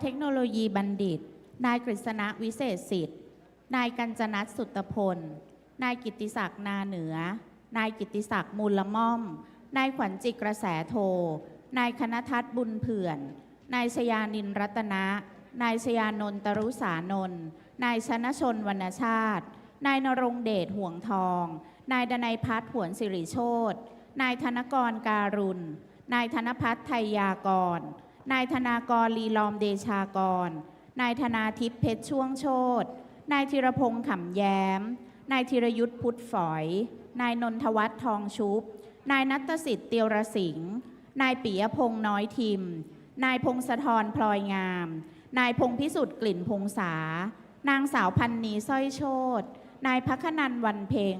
เทคโนโลยีบัณฑิต นายกฤษณะวิเศษสิทธิ์ นายกัญจนัทสุตพล นายกิติศักดิ์นาเหนือ นายกิติศักดิ์มูลละม่อม นายขวัญจิตกระแสโท นายคณทัศน์บุญเผื่อน นายชยานินรัตนะ นายชยานนท์ตรุสานนท์นายชนชนวรรณชาติ นายนรงเดชห่วงทอง นายดนัยพัฒน์หวนสิริโชตนายธนกรการุณ นายธนพัฒน์ไทยยากร นายธนากรลีลอมเดชากร นายธนาทิพย์เพชรช่วงโชตนายธีรพงษ์ขำแย้ม นายธีรยุทธพุทธฝอย นายนนทวัฒน์ทองชุบ นายนัตสิทธิ์เตียวรสิงห์นายปิยพงษ์น้อยทิม นายพงศธรพลอยงาม นายพงพิสุทธิ์กลิ่นพงษานางสาวพันนีสร้อยโชตนายพักขนันวันเพ็ง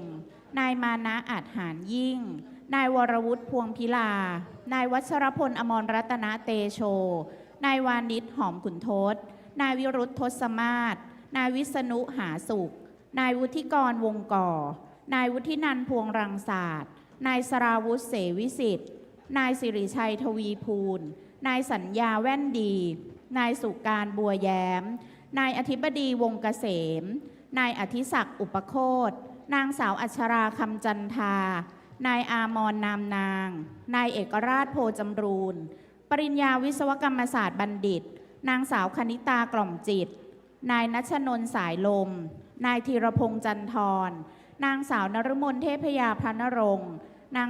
นายมานะอาจหารยิ่งนายวรวุฒิพวงพิลา นายวัชรพลอมรรัตนเตโช นายวานิชหอมขุนทศ นายวิรุธทศมาศ นายวิษณุหาสุข นายวุฒิกรวงก่อ นายวุฒินันพวงรังศาสตร์ นายสราวุธเสวิสิทธิ์ นายสิริชัยทวีภูล นายสัญญาแว่นดี นายสุการบัวแย้ม นายอธิบดีวงเกษม นายอธิศักดิ์อุปโคตนางสาวอัชราคำจันทา นายอามรนามนาง นายเอกราชโพจำรูน ปริญญาวิศวกรรมศาสตร์บัณฑิต นางสาวคณิตากล่อมจิต นายนัชนน์สายลม นายธีรพงษ์จันทร นางสาวนรมนเทพยาพระนรงค์นาง